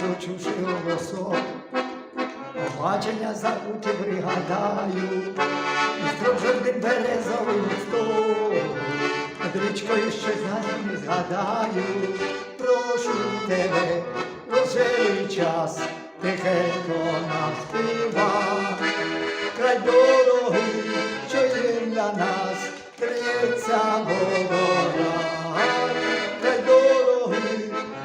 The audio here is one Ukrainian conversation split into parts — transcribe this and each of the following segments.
Почувши голосок, побачення забуті пригадаю, і строжовним березовим листом, над річкою щось навіть не згадаю, прошу тебе, рожевий час, тихенько нам співа, край дороги, що є для нас, криється водора, дороги,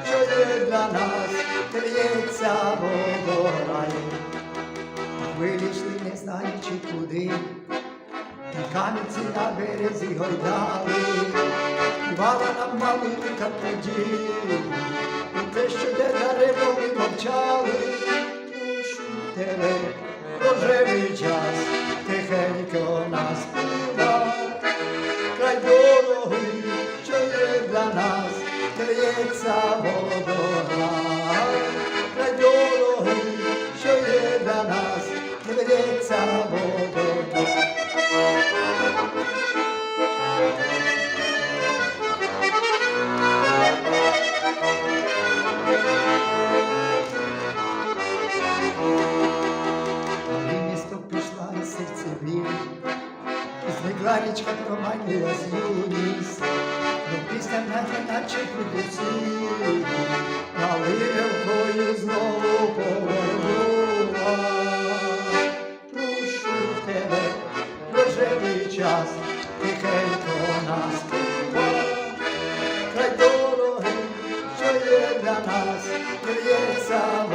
що є для нас, криється водора. Вилішли, не знаючи куди, і камінці на березі гойдали, Бала нам малинка тоді, і те, що де даремо ми мовчали, тебе, рожевий час, тихенько нас співа, край дороги, що є для нас, криється водора, Марічка проманилась юність, ну після мене наче припустів, Наливкою знову повернула. Прошу тебе, проживий час, тихенько нас купа. Хай дороги, що є для нас, криється.